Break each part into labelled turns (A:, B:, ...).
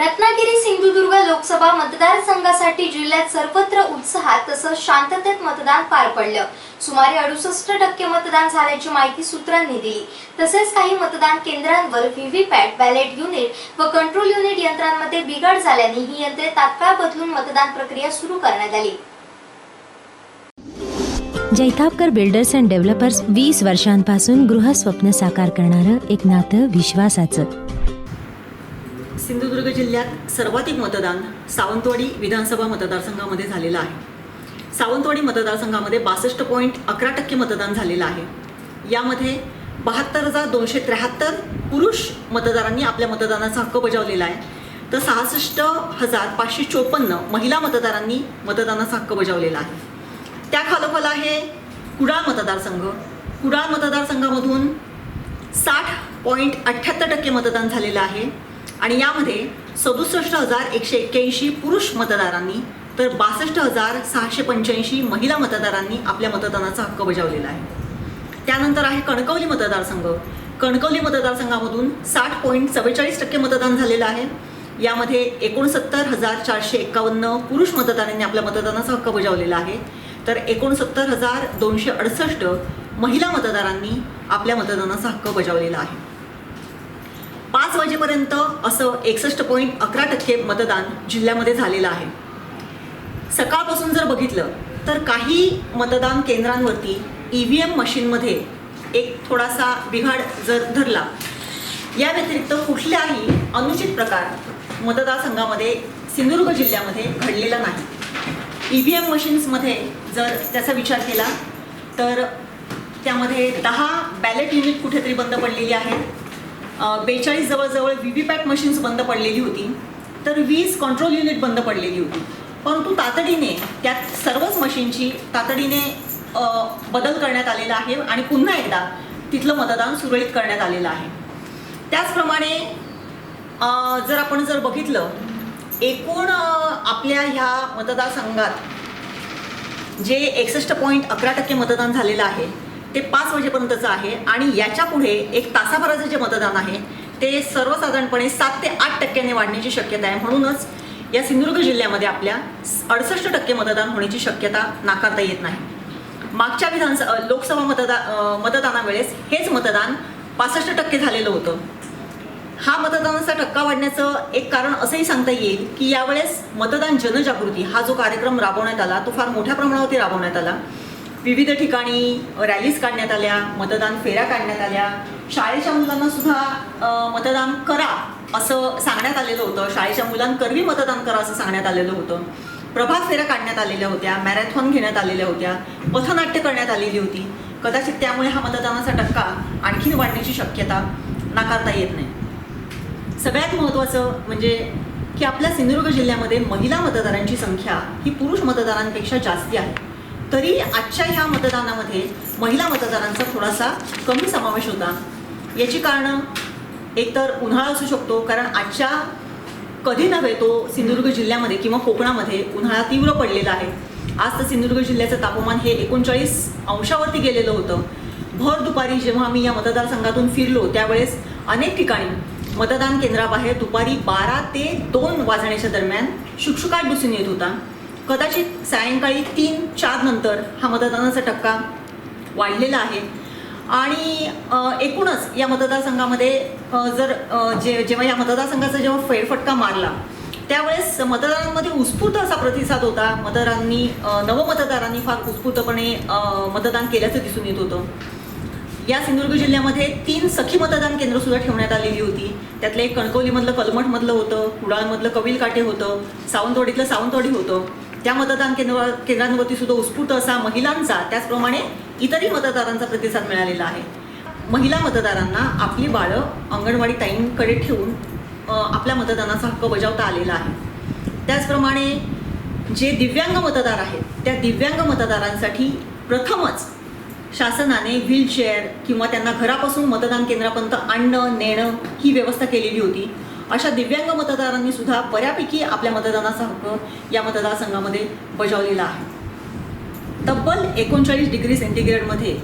A: Ratnagiri Sindhudurg Lok Sabha मतदारसंघासाठी जिल्ह्यात सर्वत्र उत्साहात तसंच शांततेत मतदान पार पडलं. सुमारे अडुसष्ट टक्के मतदान झाल्याची माहिती सूत्रांनी दिली. तसेच काही मतदान केंद्रांवर व्हीव्हीपॅट बॅलेट युनिट व कंट्रोल युनिट यंत्रांमध्ये बिघाड झाल्याने ही यंत्रे तात्काळ बदलून मतदान प्रक्रिया सुरू करण्यात आली.
B: जैतापकर बिल्डर्स अँड डेव्हलपर्स वीस वर्षांपासून गृहस्वप्न साकार करणारं एक नातं विश्वासाचं.
C: सिंधुदुर्ग जिल्ह्यात सर्वाधिक मतदान सावंतवाडी विधानसभा मतदारसंघामध्ये झालेलं आहे. सावंतवाडी मतदारसंघामध्ये बासष्ट पॉईंट अकरा टक्के मतदान झालेलं आहे. यामध्ये बहात्तर हजार दोनशे त्र्याहत्तर पुरुष मतदारांनी आपल्या मतदानाचा हक्क बजावलेला आहे. तर सहासष्ट हजार पाचशे चोपन्न महिला मतदारांनी मतदानाचा हक्क बजावलेला आहे. त्या खालोखाल आहे कुडाळ मतदारसंघ. कुडाळ मतदारसंघामधून साठ पॉईंट अठ्ठ्याहत्तर टक्के मतदान झालेलं आहे. आणि यामध्ये सदुसष्ट हजार एकशे एक्क्याऐंशी पुरुष मतदारांनी तर बासष्ट हजार सहाशे पंच्याऐंशी महिला मतदारांनी आपल्या मतदानाचा हक्क बजावलेला आहे. त्यानंतर आहे कणकवली मतदारसंघ. कणकवली मतदारसंघामधून साठ पॉईंट चव्वेचाळीस टक्के मतदान झालेलं आहे. यामध्ये एकोणसत्तर हजार चारशे एक्कावन्न पुरुष मतदारांनी आपल्या मतदानाचा हक्क बजावलेला आहे. तर एकोणसत्तर हजार दोनशे अडुसष्ट महिला मतदारांनी आपल्या मतदानाचा हक्क बजावलेला आहे. पाच वाजेपर्यंत असं एकसष्ट पॉईंट अकरा टक्के मतदान जिल्ह्यामध्ये झालेलं आहे. सकाळपासून जर बघितलं तर काही मतदान केंद्रांवरती ई व्ही एम मशीनमध्ये एक थोडासा बिघाड जर धरला या व्यतिरिक्त कुठल्याही अनुचित प्रकार मतदारसंघामध्ये सिंधुदुर्ग जिल्ह्यामध्ये घडलेला नाही. ई व्ही एम मशीन्समध्ये जर त्याचा विचार केला तर त्यामध्ये दहा बॅलेट युनिट कुठेतरी बंद पडलेली आहेत. बेचाळीस जवळजवळ व्ही व्ही पॅट मशीन्स बंद पडलेली होती. तर वीज कंट्रोल युनिट बंद पडलेली होती. परंतु तातडीने त्यात सर्वच मशीनची तातडीने बदल करण्यात आलेला आहे आणि पुन्हा एकदा तिथलं मतदान सुरळीत करण्यात आलेलं आहे. त्याचप्रमाणे जर आपण जर बघितलं एकूण आपल्या ह्या मतदारसंघात जे एकसष्ट पॉईंट अकरा टक्के मतदान झालेलं आहे ते पाच वाजेपर्यंतचं आहे आणि याच्यापुढे एक तासाभराचं जे मतदान आहे ते सर्वसाधारणपणे सात ते आठ टक्क्याने वाढण्याची शक्यता आहे. म्हणूनच या सिंधुदुर्ग जिल्ह्यामध्ये आपल्या अडसष्ट टक्के मतदान होण्याची शक्यता नाकारता येत नाही. मागच्या विधानसभा लोकसभा मतदा मतदानावेळेस हेच मतदान पासष्ट टक्के झालेलं होतं. हा मतदानाचा टक्का वाढण्याचं एक कारण असंही सांगता येईल की यावेळेस मतदान जनजागृती हा जो कार्यक्रम राबवण्यात आला तो फार मोठ्या प्रमाणावरती राबवण्यात आला. विविध ठिकाणी रॅलीज काढण्यात आल्या मतदान फेऱ्या काढण्यात आल्या. शाळेच्या मुलांना सुद्धा मतदान करा असं सांगण्यात आलेलं होतं. शाळेच्या मुलांकरवी मतदान करा असं सांगण्यात आलेलं होतं. प्रभात फेऱ्या काढण्यात आलेल्या होत्या मॅरेथॉन घेण्यात आलेल्या होत्या पथनाट्य करण्यात आलेली होती. कदाचित त्यामुळे हा मतदानाचा टक्का आणखीन वाढण्याची शक्यता नाकारता येत नाही. सगळ्यात महत्त्वाचं म्हणजे की आपल्या सिंधुदुर्ग जिल्ह्यामध्ये महिला मतदारांची संख्या ही पुरुष मतदारांपेक्षा जास्ती आहे. तरी आजच्या ह्या मतदानामध्ये महिला मतदारांचा थोडासा कमी समावेश होता. याची कारणं एकतर उन्हाळा असू शकतो कारण आजच्या कधी नव्हे तो सिंधुदुर्ग जिल्ह्यामध्ये किंवा कोकणामध्ये उन्हाळा तीव्र पडलेला आहे. आज तर सिंधुदुर्ग जिल्ह्याचं तापमान हे एकोणचाळीस अंशावरती गेलेलं होतं. भर दुपारी जेव्हा आम्ही या मतदारसंघातून फिरलो त्यावेळेस अनेक ठिकाणी मतदान केंद्राबाहेर दुपारी बारा ते दोन वाजण्याच्या दरम्यान शुकशुकाट दिसून येत होता. कदाचित सायंकाळी तीन चार नंतर हा मतदानाचा टक्का वाढलेला आहे. आणि एकूणच या मतदारसंघामध्ये जर जे जेव्हा या मतदारसंघाचा जेव्हा फेरफटका मारला त्यावेळेस मतदारांमध्ये उत्स्फूर्त असा प्रतिसाद होता. मतदारांनी नवमतदारांनी फार उत्स्फूर्तपणे मतदान केल्याचं दिसून येत होतं. या सिंधुदुर्ग जिल्ह्यामध्ये तीन सखी मतदान केंद्र सुद्धा ठेवण्यात आलेली होती. त्यातलं एक कणकवलीमधलं कलमठमधलं होतं कुडाळमधलं कविल काटे होतं सावंतवाडीतलं सावंतवाडी होतं. त्या मतदान केंद्र केंद्रांवरती सुद्धा उत्स्फूर्त असा महिलांचा त्याचप्रमाणे इतरही मतदारांचा प्रतिसाद मिळालेला आहे. महिला मतदारांना आपली बाळं अंगणवाडी ताईंकडे ठेवून आपल्या मतदानाचा हक्क बजावता आलेला आहे. त्याचप्रमाणे जे दिव्यांग मतदार आहेत त्या दिव्यांग मतदारांसाठी प्रथमच शासनाने व्हीलचेअर किंवा त्यांना घरापासून मतदान केंद्रापर्यंत आणणं नेणं ही व्यवस्था केलेली होती. अशा दिव्यांग मतदारांनी सुद्धा बऱ्यापैकी आपल्या मतदानाचा हक्क या मतदारसंघामध्ये बजावलेला आहे. तब्बल एकोणचाळीस डिग्री सेंटीग्रेडमध्ये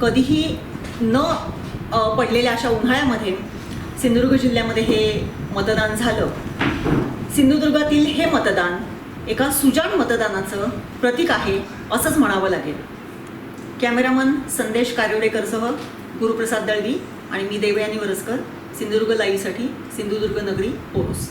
C: कधीही न पडलेल्या अशा उन्हाळ्यामध्ये सिंधुदुर्ग जिल्ह्यामध्ये हे मतदान झालं. सिंधुदुर्गातील हे मतदान एका सुजाण मतदानाचं प्रतीक आहे असंच म्हणावं लागेल. कॅमेरामन संदेश कार्योडेकरसह गुरुप्रसाद दळवी आणि मी देवयानी वरसकर सिंधुदुर्ग लाईव्हसाठी सिंधुदुर्ग नगरी ओरोस